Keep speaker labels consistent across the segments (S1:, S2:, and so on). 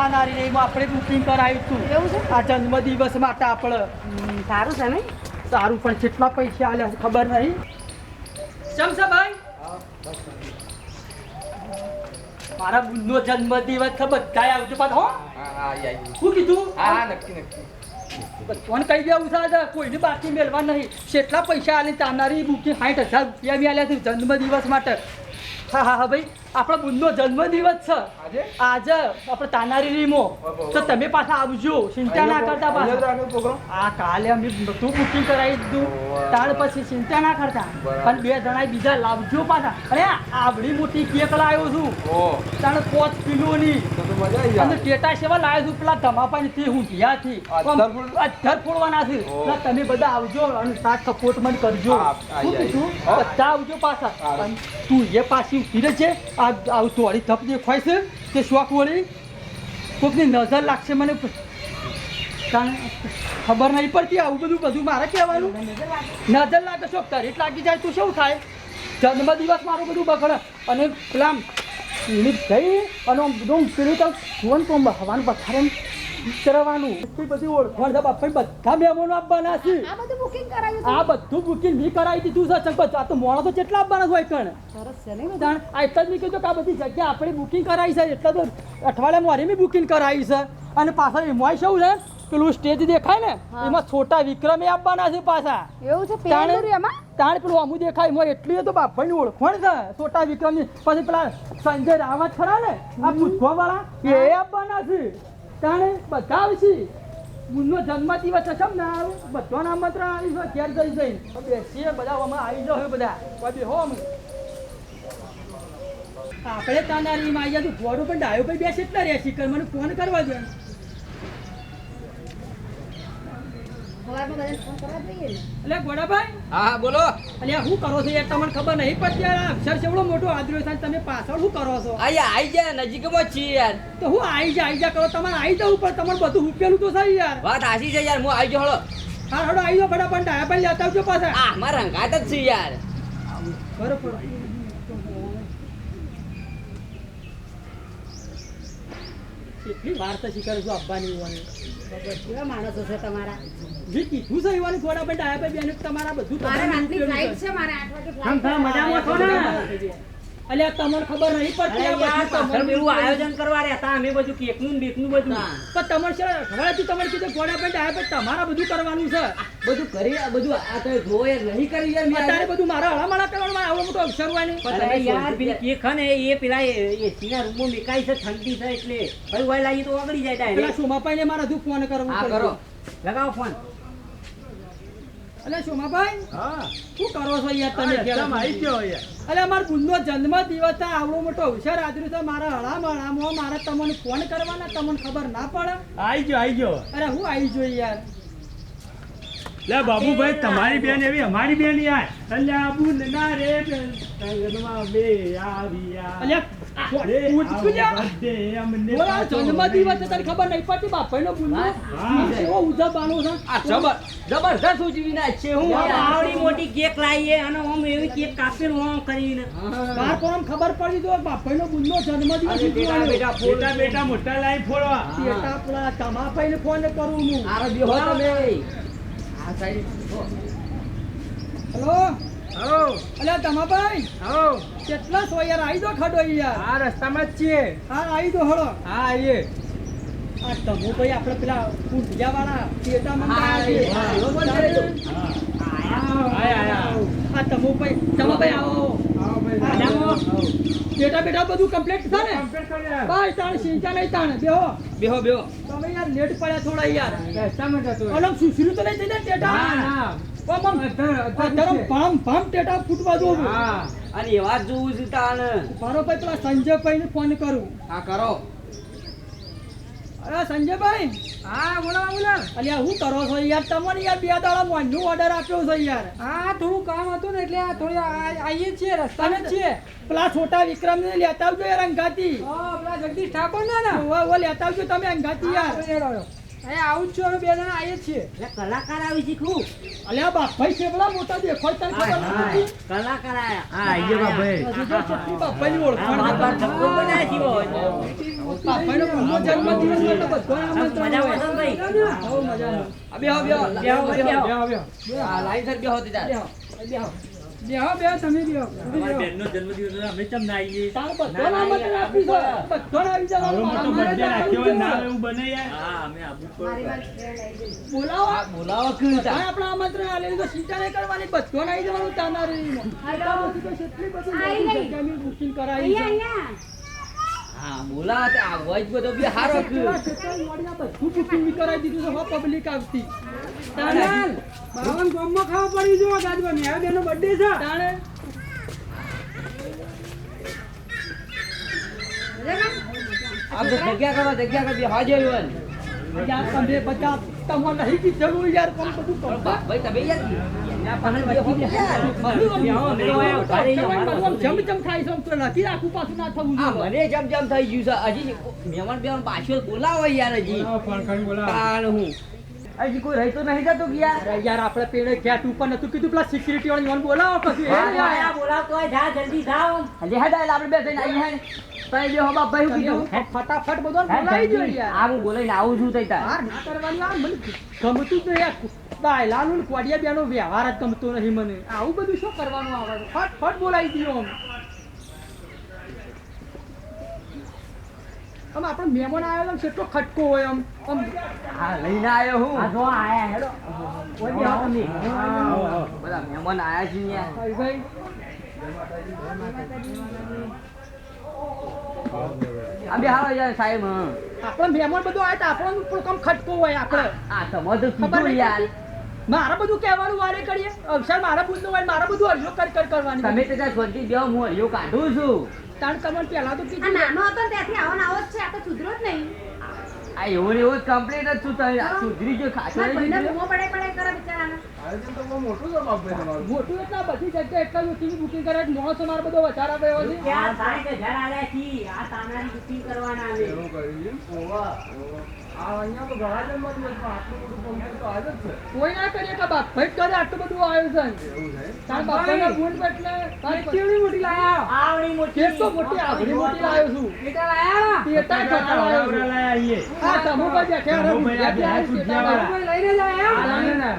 S1: આજે તાનારી રહીમાં આપણે બુકિંગ કરાવ્યું હતું
S2: એવું છે?
S1: આ જન્મદિવસ માટે આપણે
S2: સારું છે ને?
S1: સારું પણ કેટલા પૈસા આલ્યા છે ખબર નહીં? શમશાભાઈ? મારા બુનનો જન્મદિવસ છે બધા આવજો પાછો હો.
S3: હા હા આઈ આઈ.
S1: શું કીધું?
S3: હા હા નક્કી નક્કી.
S1: બધાને કહી દેવું છે કોઈને બાકી મેળવા નહીં. કેટલા પૈસા આલે તાનારી બુકિંગ સાઠ હજાર રૂપિયા બી આલ્યા છે જન્મદિવસ માટે. હા હા હા ભાઈ. આપણા બુનનો જન્મદિવસ છે.
S3: આજે?
S1: આપણે તાનારી રીમો. તો તમે પાછા આવજો ચિંતા ના કરતા પાછા. આ કાલે અમે તું બુકિંગ કરાવી દીધું. ત્યાર પછી ચિંતા ના કરતા. પણ બે જણા બીજા લાવજો પાછા. અરે આવડી મોટી કેક લાવ્યો છું. તાણે પાંચ કિલોની. અને ટેટા સેવા લાવ્યો છું પેલા ધમાપાની થી
S3: હું ફોડ-
S1: અધ્ધર ફોડવાના છે. તમે બધા આવજો અને સાથ સપોર્ટ મને કરજો. શું. કીધું? બધા આવજો પાછા. તું એ પાછી ઊભી રહેજે. આ આ થોડી થપ દેખાય છે તે શોખ વળી કોઈકની નજર લાગશે મને. ખબર નહીં પડતી આવું બધું બધું મારે કહેવાનું. નજર લાગે છો તરીક લાગી જાય તો શું થાય? જન્મદિવસ મારું બધું બગડે. અને પેલા પીણી થઈ અને બધું પીણી તો ભુવન તો હવાનું પથારે કરવાનું એટલી બધી ઓળખાણ છે બાપા બધા મહેમાનો આપવાના છે.
S2: આ બધું બુકિંગ કરાવ્યું
S1: આ બધું બુકિંગ બી કરાવી દીધું છે ચંપત આ તો મોણો તો કેટલા આપવાના હોય કણ
S2: સરસ છે ને
S1: આ એટલા જ મેં કીધું કે આ બધી જગ્યા આપણે બુકિંગ કરાવી છે એટલા તો અઠવાડિયા મારી મેં બુકિંગ કરાવી છે. અને પાછા એમાં શું છે? પેલું સ્ટેજ દેખાય ને એમાં છોટા વિક્રમે આપવાના છે પાછા.
S2: એવું છે એમાં?
S1: તાણ પેલું અમુ દેખાય એમાં એટલી તો બાપાની ઓળખાણ છે છોટા વિક્રમની. પછી પેલા સંજય રાવત ખરા ને આ પૂછવા વાળા એ આપવાના છે. તાણે બધા આવશે. મુન્નો જન્મદિવસ છે ને બધાના આમંત્રણ આવી છે ઘેર જઈ જઈને. બેસીએ બધા આમાં આવી જાઓ બધા. પછી હો અમે. આપણે તાનારીમાં આવી ગયા તું ઘોડો પણ ડાયો ભાઈ બેસે ના રહેશે. મને ફોન કરવા
S2: જોઈએ
S1: એટલે ગોડાભાઈ?
S3: હા હા બોલો.
S1: અલ્યા હું કરો છો? યાર તમને ખબર નહીં પડતી યાર અક્ષર કેવડો મોટો આદર્યો થાય તમે પાછળ શું કરો છો?
S3: અહીંયા આવી જાય નજીકમાં જ છીએ યાર.
S1: તો હું આવી જા આવી જા કરો તમારે આવી જવું પણ તમારે બધું ઉપેલું તો સહી યાર.
S3: વાત હાસી છે યાર હું આવી ગયો હળો.
S1: હા હડો આવી જાઓ ફટાફટ ડાયા પણ લેતા આવજો પાછા.
S3: આ મારા રંગાત જ છે યાર.
S1: બરોબર. કેટલી વાર તો શીખર છું આપવાની હોવાની
S2: કેવા માણસો છે તમારા?
S1: જે કીધું છે એવાની થોડા પણ ડાયા ભાઈ બેન તમારા બધું
S2: મારે
S1: તમારું
S2: રાતની ફ્લાઇટ
S1: છે.
S2: છે મારે આઠ વાગે
S1: થમ થમ મજામાં છો ને? અલ્યા તમને ખબર નહીં પડતી
S4: પેલું આયોજન કરવા રહેતા અમે બધું કેકનું બેકનું બધું.
S1: પણ તમારે છે હવેથી તમારે કીધું કોડા પેન્ટ ડાયા પણ તમારા બધું કરવાનું છે.
S3: બધું કરી આ બધું આ તો જો યાર નહીં કરી યાર
S1: અત્યારે બધું મારા હળામળા કરવાનું આવો મોટો અક્ષર હોય ને.
S4: યાર પેલી કેક ને એ પેલા એસી ના રૂમમાં મેકાય છે ઠંડી છે એટલે. ભાઈ વાય લાગી તો ઓગળી જાય
S1: પેલા સોમાભાઈને મારે હજુ ફોન કરવો
S3: કરો.
S4: લગાવો ફોન.
S1: અલે સોમાભાઈ
S4: હા.
S1: શું કરો છો યાર તમે
S4: એકદમ આવી ગયો
S1: અલે અમાર બુનનો જન્મ દિવસ આવડો મોટો હોશિયાર આદર્યું તો મારા હળામળામાં મારે તમને ફોન કરવાના તમને ખબર ના પડે?
S4: આવી ગયો આવી ગયો.
S1: અરે હું આવી જોઈ યાર.
S4: લે બાબુભાઈ તમારી બેન એવી અમારી બેન યાર. અલ્યા આબુ ના રે બે
S1: યાર.
S4: આવો birthday
S3: જબરદસ્ત ઉજવી ના છે? હું.
S4: હું આવડી મોટી કેક લાવીએ અને આમ એવી કેક કાપીને આમ કરીને.
S1: બાર કોમ ખબર પડી દો બાપાનો બુનનો જન્મ દિવસ
S3: અરે બેટા બેટા
S4: મોટા લાઈ ફોડવા.
S1: બેટા પેલા ફોન કરું હું.
S3: આરે બેહો તમે. આ સાઈડ
S1: હેલો?
S4: આવો.
S1: તમાભાઈ
S4: આવો.
S1: કેટલા સો યાર આવી દો ખડો યાર
S4: આ રસ્તામાં જ છીએ.
S1: હા આવી દો હળો.
S4: હા આવીએ.
S1: આ તમો ભાઈ આપણે પેલા કુંડિયા વાળા.
S4: આયા આયા.
S1: આ તમો ભાઈ તમો ભાઈ આવો. પેટા બેટા બધું કમ્પ્લીટ છે ને?
S4: કમ્પ્લીટ
S1: તાણ સિંચા નહીં તાણ. બેહો.
S3: બેહો બેહો.
S1: તમે યાર લેટ પડ્યા થોડા યાર.
S4: રસ્તામાં જ હતું.
S1: સુસરી તો નહીં થઈ જાય ટેટા?
S4: ના. ના
S1: ટેટા ફૂટવા દો
S4: હા
S3: અને એવા જ જોવું છે તાણ.
S1: મારો ભાઈ પેલા સંજયભાઈને ફોન કરું.
S3: હા કરો.
S1: અરે સંજયભાઈ?
S4: હા બોલો બોલો.
S1: અલ્યા હું કરો છો યાર? તમને યાર બે દાડા મોંનું ઓર્ડર આપ્યો છે યાર.
S4: હા થોડું કામ હતું ને એટલે આ થોડી આવીએ છીએ
S1: તમે
S4: રસ્તામાં છીએ.
S1: પેલા છોટા વિક્રમ ને લેતા આવજો યાર અંગાતી
S4: હા પેલા જગદીશ ઠાકોર ને. ને
S1: ઓ લેતા આવજો તમે અંગાતી યાર.
S4: અહીંયા આવું જ છું બે જણા આવીએ જ છીએ કલાકાર આવી શીખવું.
S1: અલ્યા મોટા તને ખબર
S4: કલાકાર આયા. હા
S1: ઓળખાણ છે. પહેલો જન્મદિવસ એટલે આમંત્રણ
S3: લાઈન સર તે.
S1: બેહો, તમે
S4: બેનનો જન્મદિવસ હતો, અમે ના આવીએ?
S1: તારે આપી દો. આવી
S4: રાખ્યો ના એવું બને યાર.
S1: બોલાવો
S3: બોલાવો કેવી
S1: આપણે આમંત્રણ આલેલું તો ચિંતા નહીં કરવાની બધાને આવી જવાનું તાનારીમાં.
S2: હાલો.
S1: તો કેટલી બધી
S2: ગઈ.
S1: કરાવી
S2: અહીંયા
S3: હા આ વોઇસ બધો બી હારો કે.
S1: બધું booking કરાવી દીધું હો આવતી. તાણે
S5: બાવન ગામમાં ખાવા પડી જો ગાજવા મેં બેનો બર્થડે છે
S1: તાણે
S3: આ જગ્યા કરો જગ્યા કરો બેહો જેવી
S1: યાર તમે તમને નહીં બધું
S3: ભાઈ તમે મહેમાન પાછળ બોલાવો યાર હજી હું હજી કોઈ રહેતો નહીં જતો યાર
S1: અરે યાર આપણે પેલે ગેટ ઉપર નતું કીધું. પેલા સિક્યુરિટી વાળા ઈવન બોલાવો પછી. એ
S3: હા, હા, બોલાવતો હોય જા જલ્દી જાઓ. હજી હેડા એટલે આપણે બે થઈને આવીએ હે. તઈ જો બાપ ભાઈ હું કીધું
S1: ફટાફટ બધો બોલાવી દો યાર.
S3: આ હું બોલાઈને આવું છું તઈ તાર.
S1: હાર ના કરવાની આ મને ગમતું તો યાર. દાયલાનું ને કોડિયા બેનો વ્યવહાર જ ગમતો નહીં મને. આવું બધું શું કરવાનું આવે? ફટ ફટ બોલાવી દો આમ આપણો મહેમાન આવેલો ને કેટલો ખટકો હોય આમ આમ.
S3: હા લઈને આવ્યો હું.
S1: આ જો આયા હેડો.
S3: કોઈ બી આવો તમે.
S4: આવો, આવો.
S3: બધા મહેમાન આયા છે
S1: ભાઈ ભાઈ
S3: બે હાલો યાર સાહેબ હા.
S1: આપણે મહેમાન બધું આવે તો આપણો પણ કમ ખટકો હોય આપણે.
S3: આ સમજ તો
S1: ખબર
S3: કીધું યાર?
S1: મારે બધું કહેવાનું વારે કરીએ અવસર મારા બુદ્ધનું હોય મારે બધું અરજો કર કર કરવાની
S3: તમે તો ત્યાં સ્વર્ગી બેહો હું હરિયો કાઢું છું.
S1: તાણ તમને પહેલા તો કીધું
S2: નાનો હતો ત્યાંથી આવો ને આવો જ છે આ તો સુધરો જ નહીં.
S3: આ એવું ને એવું જ કમ્પ્લીટ જ છું તમે આ સુધરી ગયો ખાસો
S2: કરે
S3: રહી
S2: ભાઈને
S3: ગયો.
S2: બૂમો પડાય પડાય કરે બિચારાને
S1: મોટું એટલા બધી જગ્યાએ એટલા બુકિંગ બુકિંગ કરે છે, માણસો બધો વધારા થયો છે
S5: આ સાઠ હજાર આલ્યા છી. આ તાનારી booking કરવાના આવે.
S1: કોઈ ના કરીએ કે બાપ ભાઈ કરે આટલું બધું આયોજન તારા બાપાના ગુણ એટલે કેવડી મોટી લાયા
S5: આવડી મોટી.
S1: તો મોટી આવડી મોટી લાયો છું
S5: બેટા લાયા?
S1: પેટા ઘણા લાયો છું.
S4: લાયા.
S1: આ તમુ ભાઈ બેઠા રહો,
S4: તમુભાઈ આ
S1: બેઠા
S4: બે
S1: વાળા.
S5: લઈને જ?
S1: આ લાયો ને.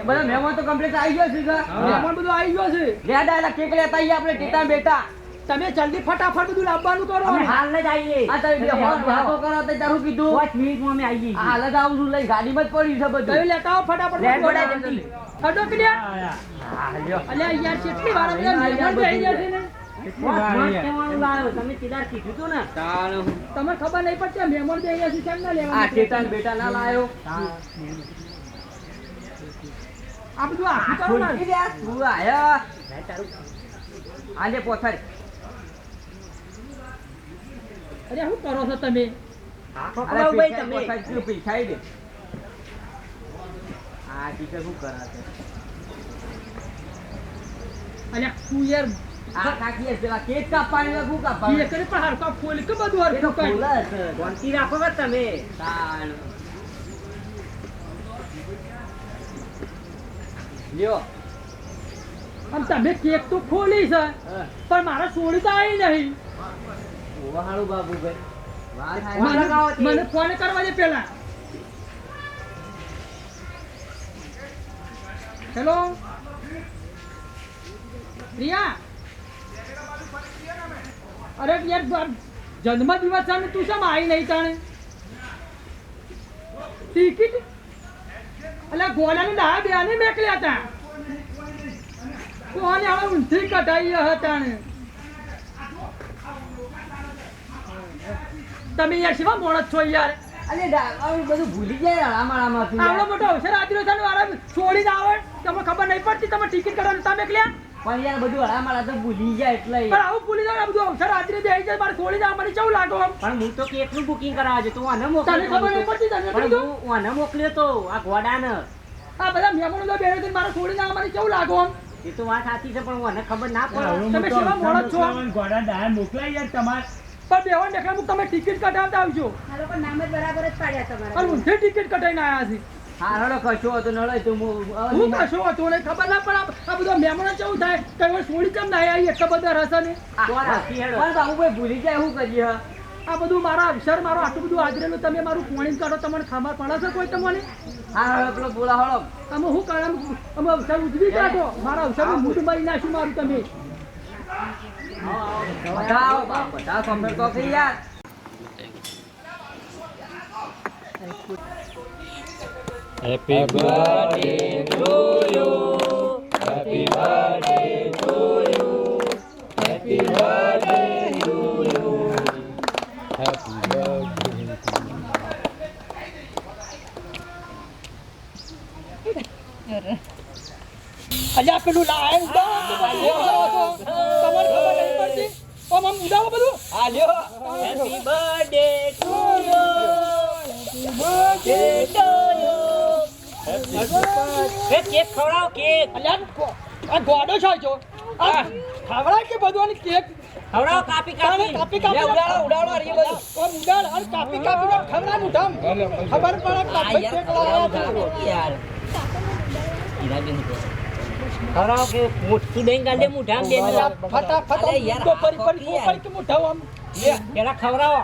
S3: એ બધા મહેમાન તો કમ્પ્લીટ આવી ગયો છે
S1: મહેમાન બધું આવી ગયો છે.
S3: લેડા એલા કેક લેતા આવીએ આપણે ટેટા બેટા.
S1: તમે જલ્દી ફટાફટ બધું લાવવાનું કરો.
S5: અમે હાલ જ આવીએ.
S3: આ તમે બે હોત વાતો કરો તો તારું કીધું.
S5: પાંચ મિનિટમાં અમે આવીએ.
S3: હાલ જ આવું છું લઈ ગાડીમાં જ પડ્યું છે
S1: બધું.
S3: બધું
S1: લેતા આવો ફટાફટ.
S3: લેટ
S1: બોડા
S3: જલ્દી.
S1: ફટો કે લ્યા.
S4: આયા.
S3: હા.
S1: અલ્યા યાર કેટલી વાર બધા મહેમાન આવી ગયા છે ને.
S5: તમે.
S1: તમને ખબર નહીં પડશે મેમોર બેહી છે કેમ ના
S3: ને બેટા ના લાયો.
S1: આ બધું આખું કરો ને.
S3: દે, તું આયા? આજે પોથારી.
S1: અરે શું કરો છો તમે?
S3: અરે
S5: ભાઈ તમે.
S3: પોથારી તું દે. આ ટીચર શું કરે છે?
S1: અલ્યા તું યાર
S3: આ કાકી પેલા કેક કાપવાની હોય, શું
S1: એ કરે પણ હરખા ફોલ કે બધું
S3: છે.
S5: શાંતિ રાખો તમે?
S3: તાણ. લ્યો
S1: આમ તમે કેક તો ખોલી છે. પણ મારે સોળી તો આવી નહીં.
S3: વાળું બાબુ ભાઈ.
S5: મને
S1: ફોન કરવા દે પેલા. હેલો? પ્રિયા? અરે યાર જન્મ દિવસ છે ને તું શેમ આવી નહીં તાણે? ટિકિટ અલ્યા ગોળાને બે ને મેકલ્યા હતા કોને હવે ઊંધી કઢાઈ હતા ને તમે યાર શિવા મોણસ છો યાર?
S3: આવું બધું ભૂલી ગયા રામાળામાં તું
S1: આવડો મોટો અવસર આદિરો છે ને વાળા છોડીને આવડ તમને ખબર નહીં પડતી તમે ટિકિટ કરવાનું તમે એકલ્યા
S3: પણ યાર બધું હળામાળા તો ભૂલી જાય એટલે.
S1: પણ આવું ભૂલી જાય બધું અવસર રાત્રે બેસી જાય મારે છોડી જાય મને કેવું લાગો
S5: પણ હું તો કેટલું બુકિંગ કરાવવા છે આને
S1: મોકલી
S5: તને
S1: ખબર પડતી તને
S5: પણ હું આને મોકલ્યો તો આ ઘોડાને.
S1: આ બધા મહેમાનો તો બેઠા છે મારે છોડી જાય મને કેવું લાગો
S5: એ તો વાત સાચી છે પણ હું આને ખબર ના પડે.
S1: તમે
S4: અવસર
S1: મોણસ છો?
S4: ઘોડા ડાયા મોકલાય યાર તમાર.
S1: પણ બેવાન દેખાય તમે ટિકિટ કઢાવતા આવજો.
S2: પણ નામ જ બરાબર જ પાડ્યા
S1: અને
S2: પણ
S1: હું ટિકિટ કઢાઈને આવ્યા છે
S3: હા રડો કશો હતો નડો તો હું
S1: હું કશો હતો ને ખબર ના પડે. આ- બધો મહેમાન કેવું થાય? તમે છોડી કેમ ના આવી એટલા બધા રસ ને
S5: તો.
S3: પણ બાબુભાઈ ભૂલી જાય શું કરીએ
S1: આ બધું મારા અવસર મારો આટલું બધું હાજરેલું તમે મારું પોણી કાઢો તમને ખબર પડે છે કોઈ તમને?
S3: હા પેલો બોલા હળો.
S1: અમે હું કરે અમે અવસર ઉજવી કાઢો. મારા અવસરનું મૂડ મારી નાખ્યું મારું તમે.
S3: બધા આવો to you. Happy birthday to you.
S1: અલ્યા પેલું લાયન તો તમારે ખબર નહીં પડતી આમ મમ ઉડાવો બધું.
S5: Happy birthday to you cake ખવડાવો કેક.
S1: અલ્યા આ ગોડો છો જો. આ ખવડાય કે બધું કેક?
S5: ખવડાવો કાપી
S1: કાપી.
S5: કાપી
S1: કાપી
S3: ઉડાડો, ઉડાડો, આ બધું.
S1: આમ ઉડાડ અને કાપી કાપી ખવડાય મુઠામ ખબર પડે
S3: કાપી
S1: કેક લાવ્યા છે.
S3: ખવડાવો યાર. હીરાબેન કહો.
S5: ખવડાવો કે મોટું દહીં ગાલે મુઠામ દે
S1: ફટાફટ
S3: અરે
S1: ફરી
S3: કોકી
S1: ફરી કે મુઠામ આમ.
S5: પેલા ખવડાવો.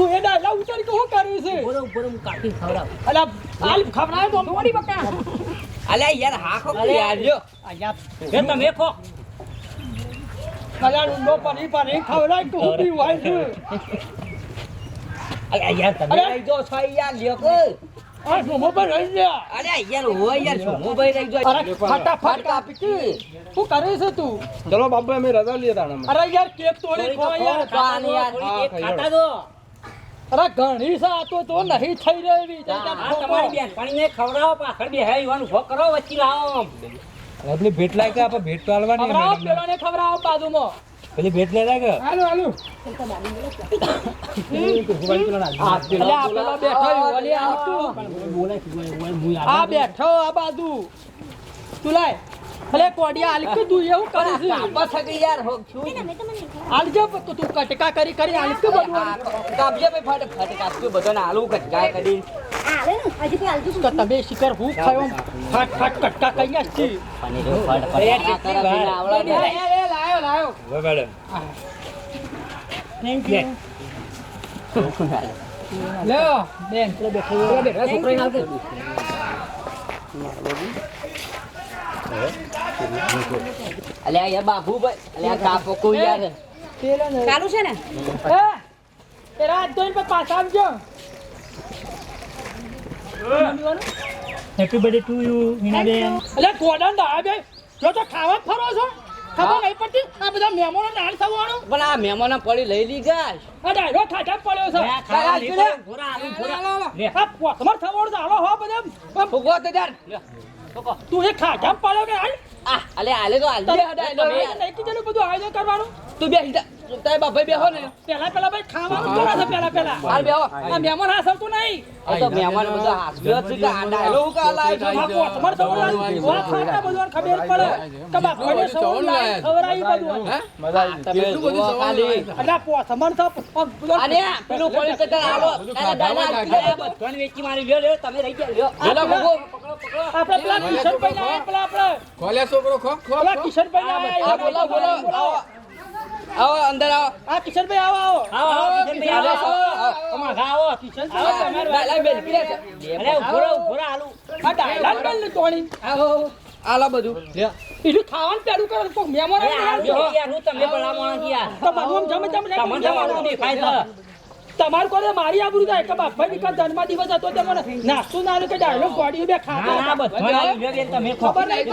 S1: તું એ લા ઉતારી કે શું કર્યું છે?
S3: ઊભો રહો, હું કાપીને ખવડાવ.
S1: અલા હાલ ખવડાય તો મોડી બકા.
S3: અલ્યા યાર હા ખો યાર લ્યો.
S1: અલ્યા
S5: એ તમે ખો
S1: અલ્યા ઊંડો પાણી પાણી ખવડાય કે હું પીવું હોય છે.
S3: અલ્યા યાર તમે
S1: અરે.
S3: જો છો યાર લ્યો કે.
S1: આ મોમો પર રહી ગયા?
S3: અલ્યા યાર હોય યાર શું ભાઈ રહી જાઓ.
S1: અરે ફટાફટ કાપી શું કરે છે તું?
S4: ચલો બાબા અમે રજા લઈએ તાણા
S1: અરે યાર કેક તોડી ખો યાર.
S5: ખાતા દો
S1: અરે ઘણી સાતો તો તો નહીં થઈ રહી
S5: આ તમારી બેનપણીને ખવડાવો પાછળ બે હે યુવાન ઊભો કરો વચ્ચે લાવો
S4: પેલી ભેટ લાય કે આપણે ભેટ તો આલવાની મેડમને.
S1: પેલોને ખવડાવો બાજુમાં.
S4: પેલી ભેટ લઈ લાય કે?
S1: હાલો હાલો.
S3: આ
S1: આ પેલો બેઠો ઈ ઓલી આ આ બેઠો આ બાજુ. તું લાય. અલે કોડિયા હાલ કે તું એવું કરે છે.
S3: બસ કે યાર હો છું.
S1: હાલ જો તું તું કટકા કરી કરી હાલ કે બધું.
S3: કાબજે ભાઈ ફટ ફટ કાપજો બધાને આલુ કટકા કરી
S2: ને
S1: તમે શિકાર હું ખાયો ફટ ફટ કટકા એ, એ, એ, લાયો લાયો.
S4: હવે મેડમ
S1: લ્યો બેન. પેલો બેઠો. પેલો બેઠો છોકરાને હાલ કે.
S3: અલ્યા યાર બાબુ ભાઈ અલ્યા કાપો કોઈ યાર.
S2: ચાલુ છે ને?
S1: એ, એ રાત જોઈને પછી પાછા આવજો.
S5: Happy birthday to you Hinaben
S1: અલ્યા ગોડાન દા બે જો તો ખાવા ફરો છો. ખબર નહીં પડતી? આ બધા મહેમાનો નાળ થવાનું.
S3: પણ આ મહેમાનો પડી લઈ લી ગાય
S1: આ ડાયરો ખાટા પડ્યો છે.
S5: ખાવા
S1: આ
S5: ભોરા આલુ. લે.
S1: આ પોસમર થવાનું હાલો હો બધા. આમ
S3: ફૂગો તો
S1: તું એ ખાટા પડ્યો ને હાલ?
S3: આ અલે આલે તો આલ
S1: દે
S3: ડાયલો
S1: નહીં કીધેલું બધું આયોજન કરવાનું?
S3: તું બે હિતા તારે બાપા બેહો ને.
S1: પેલા પેલા ભાઈ ખાવાનું જોડા છે પેલા પેલા
S3: હાલ બેહો.
S1: આ મહેમાન હાસવતું નહીં.
S3: આ તો મહેમાન બધા હાસ્યો છે કે આ ડાયલો હું કા લાવ્યો
S1: આ
S3: છો
S1: પોસમર થવાનું વા ખાતા બધું ખબર પડે. કે બાપાને સવણ લાવી ખવડાવી બધું મજા આવી
S3: તમે જુઓ ખાલી.
S1: એટલે આ પોસમર થપ
S3: અને પેલું પડી તો આલો તારે ડાયલો
S5: અરે, બધાને વેચી મારી લ્યો લ્યો તમે રહી ગયા લ્યો.
S3: ફૂગો
S1: આપણે પેલા કિશનભાઈ ના આયા, પેલા આપણે.
S4: ખોલે છોકરો ખો ખો
S1: પેલા કિશનભાઈ ના આયા,
S3: બોલો બોલો આવો આવો. અંદર આવો.
S1: આ કિશનભાઈ આવો આવો.
S5: આવો કિશનભાઈ આવો આવો. આવો.
S1: કિશનભાઈ
S5: આવો,
S1: તમારે
S3: ડાયલા બેલ પીરે
S5: અરે ઊભો ઊભો આલુ
S1: આ ડાયલા બેલ ને તોડી
S3: આવો આલો બધું. લ્યો
S1: બીજું ખાવાનું પેલું કરો તો આવે યાર.
S5: હું તમને ભલામણ યાર
S1: તમારું જમે જમે
S5: તમને તમારું દેખાય છે.
S1: તમારું કોને મારી આબરૂ થાય કે બાપા દીકરા જન્મ દિવસ હતો તમને નાસ્તો ના કે ડાયલો કોડી બે ખાતા
S5: તમે
S1: ખબર નહીં.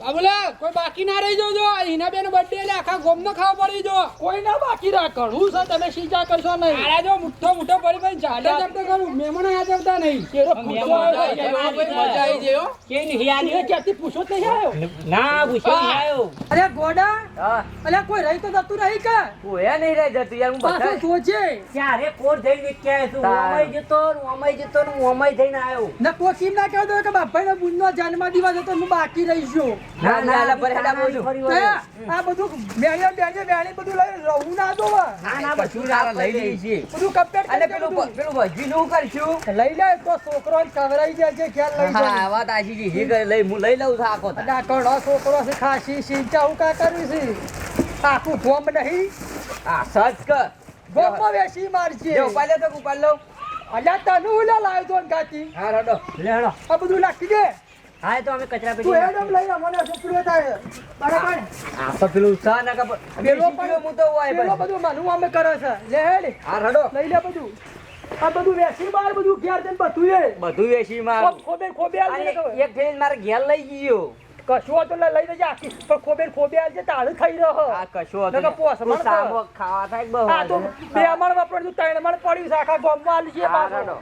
S6: બાબુલા કોઈ બાકી ના રહી જોજો હિના બેન બર્થડે એટલે આખા ગોમ નો ખાવા પડી જો
S1: કોઈ ના બાકી રાખ હું સર તમે સીજા કરશો નહીં.
S6: આરા જો મુઠ્ઠો મુઠ્ઠો પડી પડી જાડે જમતો કરું. મેમણ આ આવતા નહીં.
S1: કેરો
S5: મહેમાન
S1: પૂછો
S5: આવી
S6: મજા આવી જાય
S5: કે નહીં યાર,
S1: ક્યાંથી પૂછો જ નહીં આવ્યો?
S5: ના પૂછો નહીં આવ્યો.
S1: અરે ગોડા
S3: હા.
S1: અલ્યા કોઈ રહી તો જતું નહીં કે?
S3: ઓયા નહીં રહી જતું યાર હું બધા
S1: સોચે
S5: ક્યારે કોર જઈને ક્યાં છું હું અમાય જતો ને હું અમાય જતો ને હું અમાય થઈને આવ્યો.
S1: ને કેમ ના કહેતો કે બાપાનો બુનનો જન્મ દિવસ હતો હું બાકી રહીશું
S3: ના ના લા પર હેડા બોલું
S1: આ બધું બેણીઓ બેણીઓ બેણી બધું લઈ રહું ના દો
S3: ના ના બધું ના લઈ લઈ છે
S1: બધું કમ્પ્લીટ
S3: અને પેલું પેલું ભજી નું કરશું?
S1: લઈ લે તો છોકરો કવરાઈ જાય છે ખ્યાલ લઈ જાય.
S3: હા વાત આજી જી હી લઈ હું લઈ લઉં છું આખો.
S1: આ કડો છોકરો છે ખાસી સિંચા હું કા કર્યું છે? આખું ફોર્મ નહીં.
S3: આ સચ કર.
S1: ગોમમાં વેસી મારજે.
S3: જો ઉપાડ તો ઉપાડ લઉં
S1: અલ્યા તને ઉલા લાવ્યો તો ગાતી?
S3: હા રડો.
S5: લેડો
S1: આ બધું નાખી દે.
S5: હા તો અમે કચરા
S1: તું એડમ લઈ મને છોકરીઓ થાય. બરાબર?
S3: આ તો પેલું ઉત્સાહ ના કપ
S1: પેલો
S3: પેલો હું તો હોય
S1: પેલો બધું માનું અમે કરે છે. લે હેડ.
S3: હા રડો.
S1: લઈ લે બધું. આ બધું વેસી માર બધું ઘેર જઈને બધું એ
S3: બધું વેસી
S1: માર. ખોબે ખોબે
S3: એક ફેન મારે ઘેર લઈ ગયો.
S1: કશું હોય તો લે- લઈ લેજે આખી પણ ખોબે ખોબે છે તાળું ખાઈ રહ્યો
S3: આ કશો હતો
S1: પોસ.
S3: સામો ખાવા થાય બહુ
S1: આ તો બે અમાર વાપરતું ત્રણ અમાર પડ્યું આખા ગામમાં આલી છે
S3: હા,
S1: પાછો.
S3: રડો.